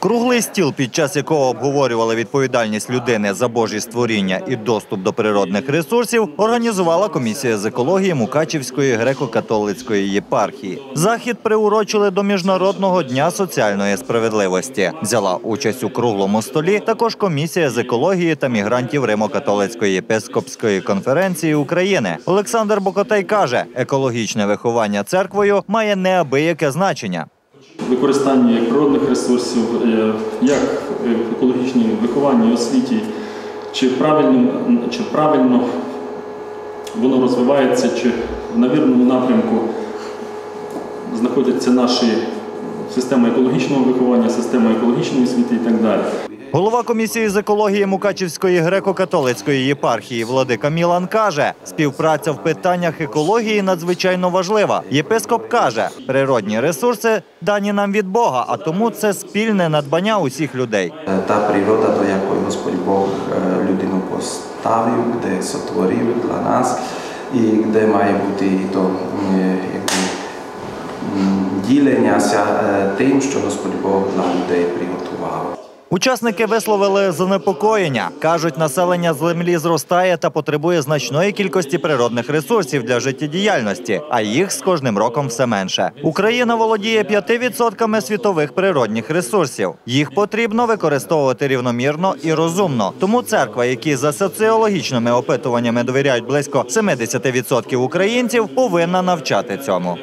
Круглий стіл, під час якого обговорювали відповідальність людини за божі створіння і доступ до природних ресурсів, організувала комісія з екології Мукачівської греко-католицької єпархії. Захід приурочили до міжнародного дня соціальної справедливості. Взяла участь у круглому столі також комісія з екології та мігрантів Римо-католицької єпископської конференції України. Олександр Бокотей каже, екологічне виховання церквою має неабияке значення. Використання природних ресурсів, е, як в екологічній вихованні, освіті, чи правильно, чи правильно воно розвивається, чи на вірному напрямку знаходяться наші система екологічного виховання, система екологічної освіти і так далі. Голова комісії з екології Мукачівської греко-католицької єпархії Владика Мілан каже, співпраця в питаннях екології надзвичайно важлива. Єпископ каже, природні ресурси дані нам від Бога, а тому це спільне надбання усіх людей. Та природа, до якої Господь Бог е, людину поставив, де сотворив для нас, і де має бути і то е, діленняся е, тим, що Господь Бог для людей приготував. Учасники висловили занепокоєння. кажуть, населення землі зростає та потребує значної кількості природних ресурсів для життєдіяльності, а їх з кожним роком все менше. Україна володіє 5% світових природних ресурсів. Їх потрібно використовувати рівномірно і розумно. Тому церква, які за соціологічними опитуваннями довіряють близько 70% українців, повинна навчати цьому.